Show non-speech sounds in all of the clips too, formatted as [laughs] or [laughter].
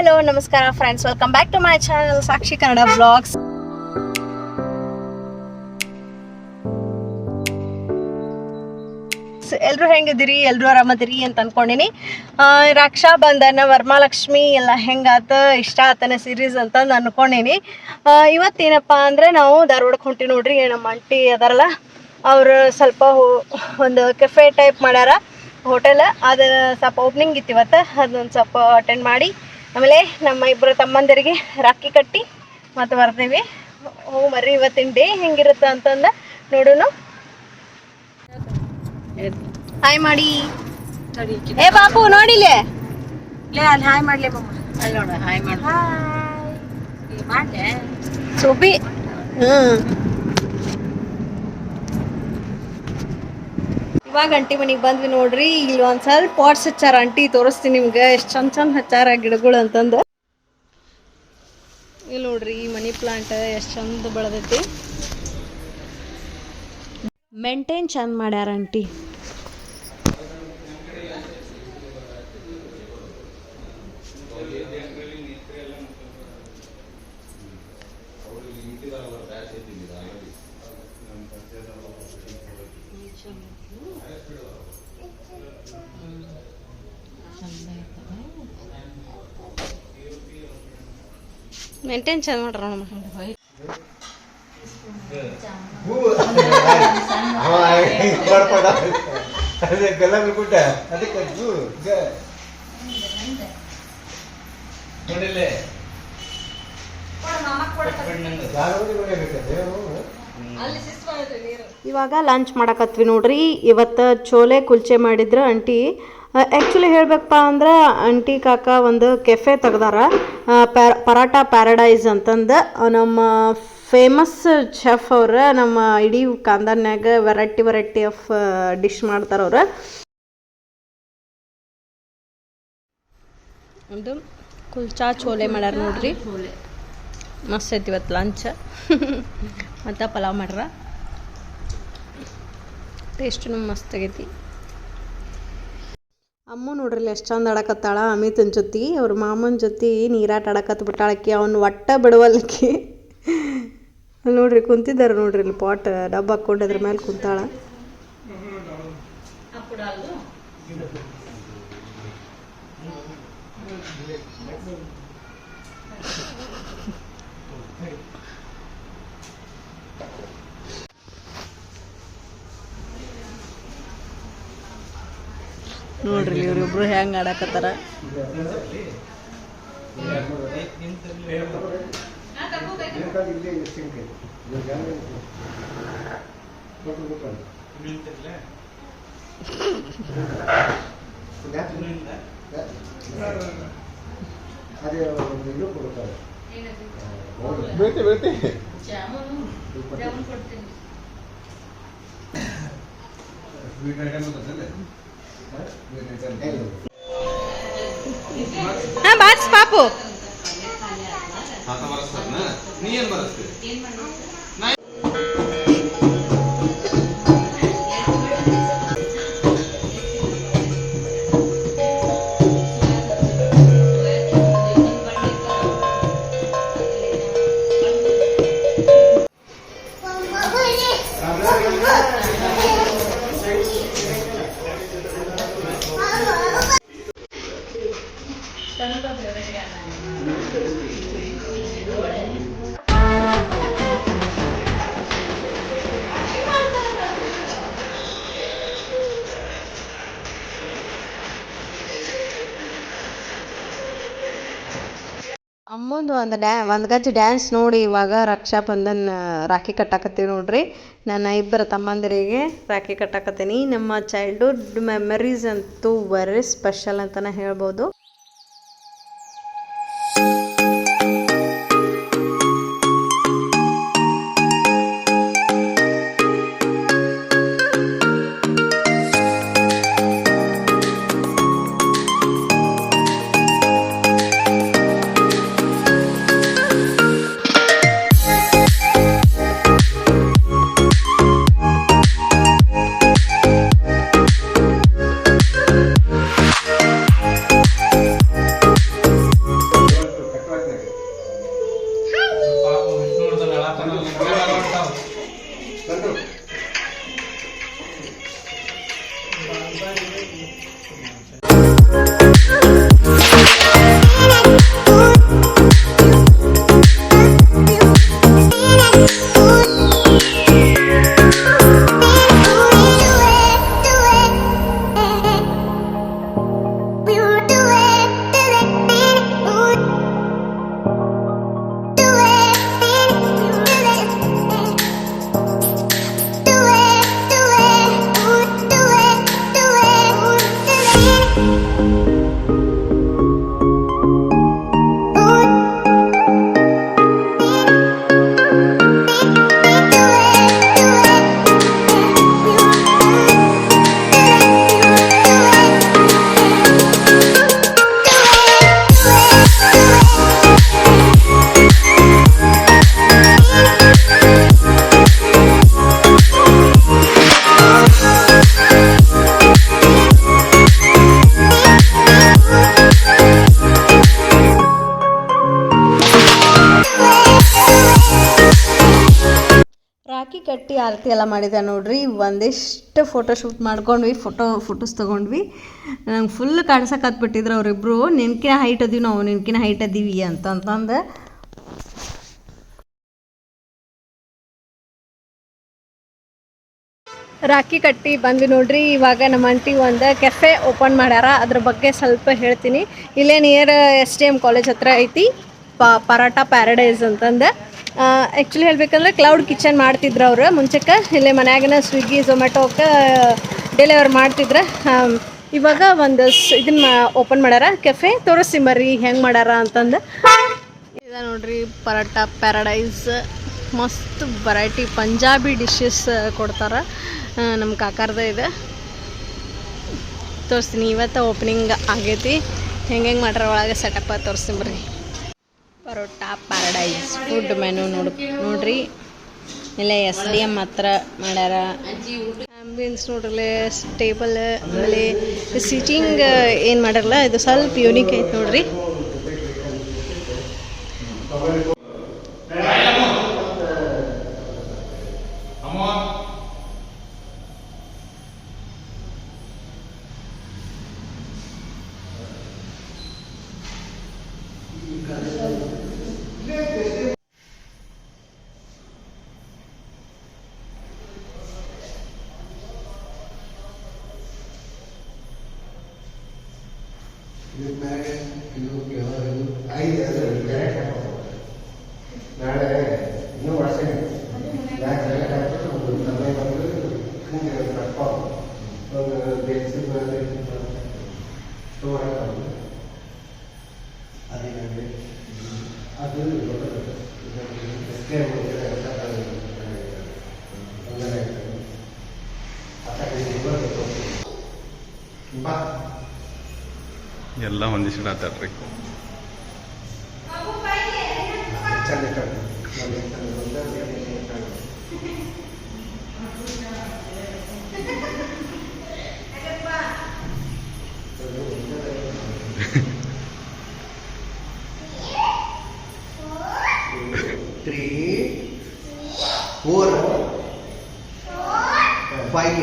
Hello ನಮಸ್ಕಾರ friends welcome back to my channel Sakshi Kannada blogs ಎಲ್ಲರೂ ಹೆಂಗಿದ್ದೀರಿ? ಎಲ್ಲರೂ ಆರಾಮದಿರಿ ಅಂತ ಅನ್ಕೊಂಡಿನಿ. ರಾಕ್ಷಾ ಬಂಧನ ವರಮಹಾಲಕ್ಷ್ಮಿ ಎಲ್ಲ ಹೆಂಗಾತ, ಇಷ್ಟ ಆತನ ಸೀರೀಸ್ ಅಂತ ಅನ್ಕೊಂಡಿನಿ. ಇವತ್ತೇನಪ್ಪ ಅಂದ್ರೆ ನಾವು ಧಾರವಾಡಕ್ಕೆ ಹೊಂಟಿ ನೋಡ್ರಿ ನಮ್ಮ ಅಂಟಿ ಅದಾರಲ್ಲ, ಅವರು ಸ್ವಲ್ಪ ಒಂದು ಕೆಫೆ ಟೈಪ್ ಮಾಡ್ಯಾರ ಹೋಟೆಲ್ ಅದ ಸ್ವಲ್ಪ ಓಪನಿಂಗ್ ಇತ್ತು ಇವತ್ತು ಸ್ವಲ್ಪ ಅಟೆಂಡ್ ಮಾಡಿ ಆಮೇಲೆ ನಮ್ಮ ಇಬ್ಬರು ತಮ್ಮಂದಿರಿಗೆ ರಾಖಿ ಕಟ್ಟಿ ಮತ್ತೆ ಬರ್ತೀವಿ ಹ್ಞೂ ಮರಿ ಇವತ್ತಿನ ಡೇ ಹೆಂಗಿರುತ್ತೆ ಅಂತಂದ ನೋಡೋಣ ಹಾಯ್ ಮಾಡಿ. ಏ ಬಾಪು ನೋಡಿಲೆ ಅಲ್ಲಿ ಹಾಯ್ ಮಾಡ್ಲೇ ಮಮ್ಮ ಅಲ್ಲಿ ನೋಡ ಹಾಯ್ ಮಾಡು. ಹಾಯ್ ಮಾಡ್ಲೆ. ಸೋಬಿ ಹ್ಮ್. ಇವಾಗ ಅಂಟಿ ಮನೆಗೆ ಬಂದ್ವಿ ನೋಡ್ರಿ, ಇಲ್ಲಿ ಒಂದ್ ಸ್ವಲ್ಪ ಪಾಟ್ಸ್ ಹಚ್ಚಾರ ಅಂಟಿ ತೋರಿಸ್ತೀನಿ ನಿಮ್ಗೆ. ಎಷ್ಟು ಚಂದ ಚಂದ ಹಚ್ಚಾರ ಗಿಡಗಳು ಅಂತಂದು. ಇಲ್ಲಿ ನೋಡ್ರಿ ಈ ಮನಿ ಪ್ಲಾಂಟ್ ಎಷ್ಟು ಚಂದ ಬೆಳೆದೈತಿ. ಮೇಂಟೈನ್ ಚಂದ ಮಾಡ್ಯಾರ ಅಂಟಿ ಮೇಂಟೈನ್ ಚಂದ ಮಾಡ್ರ ಇವಾಗ ಲಂಚ್ ಮಾಡಕತ್ವಿ ನೋಡ್ರಿ. ಇವತ್ತು ಚೋಲೆ ಕುಲ್ಚೆ ಮಾಡಿದ್ರು ಅಂಟಿ ಆ್ಯಕ್ಚುಲಿ ಹೇಳಬೇಕಪ್ಪ ಅಂದ್ರೆ ಆಂಟಿ ಕಾಕ ಒಂದು ಕೆಫೆ ತೆಗ್ದಾರ. ಪರಾಟ ಪ್ಯಾರಡೈಸ್ ಅಂತಂದು. ನಮ್ಮ ಫೇಮಸ್ ಚೆಫ್ ಅವ್ರ ನಮ್ಮ ಇಡೀ ಕಾಂದಾನ್ಯಾಗ ವೆರೈಟಿ ವೆರೈಟಿ ಆಫ್ ಡಿಶ್ ಮಾಡ್ತಾರ ಅವ್ರು. ಒಂದು ಕುಲ್ಚಾ ಚೋಲೆ ಮಾಡ್ಯಾರ ನೋಡ್ರಿ. ಮಸ್ತ್ ಐತಿ ಇವತ್ತು ಲಂಚ್ [laughs] ಮತ್ತು ಪಲಾವ್ ಮಾಡ್ರ. ಟೇಸ್ಟು ಮಸ್ತ್ ಆಗೈತಿ. ಅಮ್ಮ ನೋಡ್ರಿ ಎಷ್ಟು ಚಂದ ಆಡಕತ್ತಾಳ ಅಮಿತನ ಜೊತೆ ಅವ್ರ ಮಾಮನ ಜೊತೆ ನೀರಾಟ ಆಡಕತ್ ಬಿಟ್ಟಾಳಕ್ಕಿ ಅವ್ನು ಒಟ್ಟ ಬಿಡುವಲ್ಕಿ ಅಲ್ಲಿ ನೋಡ್ರಿ ಕುಂತಿದ್ದಾರೆ ನೋಡ್ರಿ ಇಲ್ಲಿ ಪಾಟ್ ಡಬ್ಬ ಹಾಕ್ಕೊಂಡು ಅದ್ರ ಮೇಲೆ ಕುಂತಾಳ ನೋಡ್ರಿ ಇವ್ರಿಬ್ರು ಹೆಂಗೆ ಆಡಕತ್ತಾರ. ಬೀಳ್ತಿ ಬೀಳ್ತಿ ಹಾಂ ಬಾರ್ಸ್ ಪಾಪು. ನೀ ಏನ್ ಬರಸ್ತಿ ಅಮ್ಮಂದು ಒಂದು ಡ್ಯಾ, ಒಂದು ಗಜ್ಜೆ ಡ್ಯಾನ್ಸ್ ನೋಡಿ ಇವಾಗ ರಕ್ಷಾ ಬಂಧನ್ ರಾಖಿ ಕಟ್ಟಾಕತ್ತೀವಿ ನೋಡ್ರಿ. ನನ್ನ ಇಬ್ಬರ ತಮ್ಮಂದಿರಿಗೆ ರಾಖಿ ಕಟ್ಟಾಕತ್ತೀನಿ. ನಮ್ಮ ಚೈಲ್ಡ್ಹುಡ್ ಮೆಮರೀಸ್ ಅಂತೂ ವೆರಿ ಸ್ಪೆಷಲ್ ಅಂತಲೇ ಹೇಳ್ಬೋದು. ಕಟ್ಟಿ ಆರತಿ ಎಲ್ಲ ಮಾಡಿದೆ ನೋಡ್ರಿ. ಒಂದಿಷ್ಟು ಫೋಟೋ ಶೂಟ್ ಮಾಡ್ಕೊಂಡ್ವಿ ಫೋಟೋ ಫೋಟೋಸ್ ತಗೊಂಡ್ವಿ. ನಂಗೆ ಫುಲ್ ಕಾಡ್ಸಕ್ಕೆ ಅವರಿಬ್ಬರು ನಿನ್ಕಿನ ಹೈಟ್ ಅದೀವಿ ನಾವು, ನಿನ್ಕಿನ ಹೈಟ್ ಅದೀವಿ ಅಂತಂತಂದು ರಾಖಿ ಕಟ್ಟಿ ಬಂದ್ವಿ ನೋಡ್ರಿ. ಇವಾಗ ನಮ್ಮ ಅಂಟಿ ಒಂದು ಕೆಫೆ ಓಪನ್ ಮಾಡ್ಯಾರ. ಅದ್ರ ಬಗ್ಗೆ ಸ್ವಲ್ಪ ಹೇಳ್ತೀನಿ. ಇಲ್ಲೇ near S D M college ಹತ್ರ ಐತಿ. ಪರಾಟ ಪ್ಯಾರಡೈಸ್ ಅಂತಂದು. ಆ್ಯಕ್ಚುಲಿ ಹೇಳ್ಬೇಕಂದ್ರೆ ಕ್ಲೌಡ್ ಕಿಚನ್ ಮಾಡ್ತಿದ್ರು ಅವರು. ಮುಂಚೆಕ್ಕೆ ಇಲ್ಲೇ ಮನ್ಯಾಗನ ಸ್ವಿಗ್ಗಿ ಝೊಮ್ಯಾಟೋಕ್ಕೆ ಡೆಲಿವರ್ ಮಾಡ್ತಿದ್ರೆ. ಇವಾಗ ಒಂದು ಇದನ್ನ ಓಪನ್ ಮಾಡ್ಯಾರ. ಕೆಫೆ ತೋರಿಸ್ತೀನಿ ಬರ್ರಿ ಹೆಂಗೆ ಮಾಡ್ಯಾರ ಅಂತಂದು. ಇದ ನೋಡ್ರಿ, ಪರೋಟ ಪ್ಯಾರಡೈಸ್ ಮಸ್ತ್ ವೆರೈಟಿ ಪಂಜಾಬಿ ಡಿಶಸ್ ಕೊಡ್ತಾರ. ನಮ್ಮ ಕಾಕಾರ್ದ ಇದೆ. ತೋರಿಸ್ತೀನಿ, ಇವತ್ತು ಓಪನಿಂಗ್ ಆಗೈತಿ. ಹೆಂಗೆ ಹೆಂಗೆ ಮಾಡ್ಯಾರ ಒಳಗೆ ಸೆಟಪ್ಪ ತೋರಿಸ್ತೀನಿ ಬರ್ರಿ ಪರೋಟ ಪ್ಯಾರಡೈಸ್ ಫುಡ್ ಮೆನು ನೋಡ್ ನೋಡ್ರಿ. ಇಲ್ಲೇ ಎಸ್ ಡಿ ಎಂ ಹತ್ರ ಮಾಡ್ಯಾರ. ಆಂಬಿಯನ್ಸ್ ನೋಡ್ರಲ್ಲ ಟೇಬಲ್ ಆಮೇಲೆ ಸಿಟಿಂಗ್ ಏನು ಮಾಡ್ಯಾರಲ್ಲ, ಇದು ಸ್ವಲ್ಪ ಯೂನಿಕ್ ಐತೆ ನೋಡ್ರಿ. ನಾಳೆ ಇನ್ನೂ ವರ್ಷನೇ ಯಾಕೆ ಜಾಕೆಟ್ ಹಾಕ್ಬಿಟ್ಟು ಒಂದು ತಲೆ ಬಂದು ಹಿಂಗೆ ಕಟ್ಕೊಂಡು ಒಂದು ಬೆಡ್ಶೀಟ್ ಮೇಲೆ ಸ್ಟೋವ್ ಹಾಕೊಂಡು ಅದೇನಂದ್ರೆ ಅದು ಎಸ್ಕೆ ಎಲ್ಲ ಹೊಂದಿಸಿಡತ್ತಾರ್ರಿ ಚಂದ ತ್ರೀ ಫೋರ್ ಫೈವ್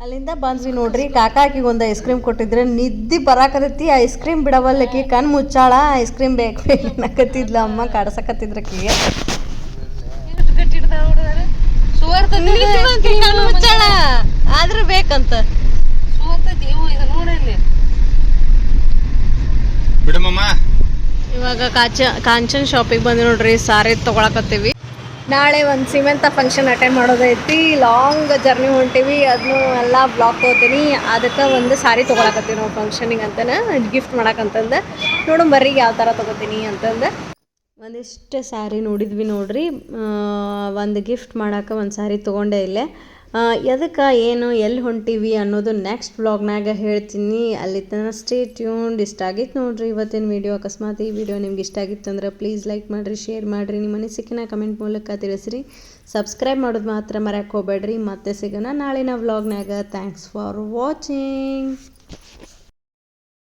ಅಲ್ಲಿಂದ ಬಂದ್ವಿ ನೋಡ್ರಿ. ಕಾಕಾಕಿಗೆ ಒಂದು ಐಸ್ ಕ್ರೀಮ್ ಕೊಟ್ಟಿದ್ರೆ ನಿದ್ದಿ ಬರಾಕತೈತಿ ಐಸ್ ಕ್ರೀಮ್ ಬಿಡವಲ್ಲಕಿ ಕಣ್ ಮುಚ್ಚಾಳ. ಐಸ್ ಕ್ರೀಮ್ ಬೇಕು ಬೇಕನ್ನಕತ್ತಿದ್ಲ ಅಮ್ಮ ಕಾಡ್ಸಕತ್ತಿದ್ರಕಿಗೆ ಕಣ್ ಮುಚ್ಚಾಳ. ಆದ್ರೂ ಬೇಕಂತ. ಬಿಡಮಮ್ಮ ಇವಾಗ ಕಾಚ ಕಾಂಚನ್ ಶಾಪಿಗೆ ಬಂದು ನೋಡ್ರಿ ಸಾರಿ ತಗೊಳಕತ್ತೀವಿ. ನಾಳೆ ಒಂದು ಸಿಮೆಂತ ಫಂಕ್ಷನ್ ಅಟೆಂಡ್ ಮಾಡೋದೈತಿ ಲಾಂಗ್ ಜರ್ನಿ ಹೊಂಟೀವಿ. ಅದನ್ನು ಎಲ್ಲ ಬ್ಲಾಕ್ ತೊಗೋತೀನಿ ಅದಕ್ಕೆ ಒಂದು ಸಾರಿ ತೊಗೊಳಕತ್ತೀವಿ ನಾವು ಫಂಕ್ಷನಿಗೆ ಅಂತನ. ಗಿಫ್ಟ್ ಮಾಡೋಕ್ಕಂತಂದು ನೋಡು ಬರ್ರಿ ಯಾವ ಥರ ತೊಗೋತೀನಿ ಅಂತಂದು. ಒಂದಿಷ್ಟು ಸಾರಿ ನೋಡಿದ್ವಿ ನೋಡ್ರಿ. ಒಂದು ಗಿಫ್ಟ್ ಮಾಡಕ್ಕೆ ಒಂದು ಸಾರಿ ತೊಗೊಂಡೆ ಇಲ್ಲೇ. ಎದಕ್ಕೆ ಏನು, ಎಲ್ಲಿ ಹೊಂಟೀವಿ ಅನ್ನೋದು ನೆಕ್ಸ್ಟ್ ವ್ಲಾಗ್ನಾಗ ಹೇಳ್ತೀನಿ. ಅಲ್ಲಿ ತನಕ ಸ್ಟೇ ಟ್ಯೂನ್ಡ್ ಇಷ್ಟ ಆಗಿತ್ತು ನೋಡ್ರಿ ಇವತ್ತಿನ ವಿಡಿಯೋ ಅಕಸ್ಮಾತ್ ಈ ವಿಡಿಯೋ ನಿಮ್ಗೆ ಇಷ್ಟ ಆಗಿತ್ತು ಅಂದ್ರೆ ಪ್ಲೀಸ್ ಲೈಕ್ ಮಾಡಿರಿ ಶೇರ್ ಮಾಡಿರಿ. ನಿಮ್ಮ ಅನಿಸಿಕೆನ ಕಮೆಂಟ್ ಮೂಲಕ ತಿಳಿಸ್ರಿ. ಸಬ್ಸ್ಕ್ರೈಬ್ ಮಾಡೋದು ಮಾತ್ರ ಮರ್ಯಾಕೆ ಹೋಗ್ಬೇಡ್ರಿ. ಮತ್ತೆ ಸಿಗೋಣ ನಾಳಿನ ವ್ಲಾಗ್ನಾಗ ಥ್ಯಾಂಕ್ಸ್ ಫಾರ್ ವಾಚಿಂಗ್